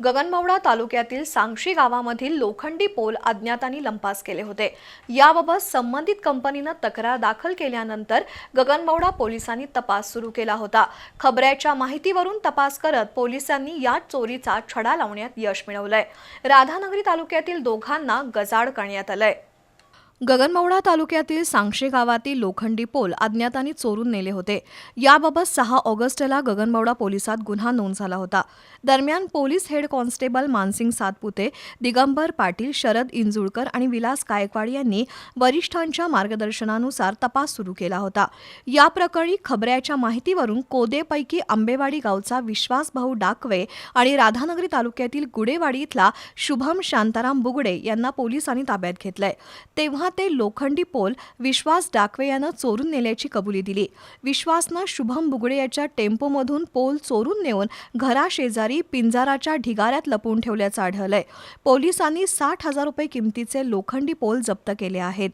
गगनमवडा तालुक्यातील सांगशी गावामधील लोखंडी पोल अज्ञातांनी लंपास केले होते. याबाबत संबंधित कंपनीनं तक्रार दाखल केल्यानंतर गगनमवडा पोलिसांनी तपास सुरू केला होता. खबऱ्याच्या माहितीवरून तपास करत पोलिसांनी या चोरीचा छडा लावण्यात यश मिळवलंय. राधानगरी तालुक्यातील दोघांना गजाड करण्यात आलंय. गगनमवडा तालुक्यातील सांगशे गावातील लोखंडी पोल अज्ञातांनी चोरून नेले होते. याबाबत सहा ऑगस्टला गगनमवडा पोलिसात गुन्हा नोंद झाला होता. दरम्यान police head constable Mansingh Satpute Digambar Patil Sharad Injulkar आणि विलास गायकवाड यांनी वरिष्ठांच्या मार्गदर्शनानुसार तपास सुरू केला होता. या प्रकरणी खबऱ्याच्या माहितीवरून कोदेपैकी आंबेवाडी गावचा विश्वास भाऊ डाकवे आणि राधानगरी तालुक्यातील गुडेवाडी इथला शुभम शांताराम बुगडे यांना पोलिसांनी ताब्यात घेतलंय. तेव्हा ते लोखंडी पोल विश्वास डाकवे यानं चोरून नेल्याची कबुली दिली. विश्वासनं शुभम बुगडे याच्या टेम्पोमधून पोल चोरून नेऊन घराशेजारी पिंजाराच्या ढिगाऱ्यात लपवून ठेवल्याचं आढळलंय. पोलिसांनी साठ हजार रुपये किमतीचे लोखंडी पोल जप्त केले आहेत.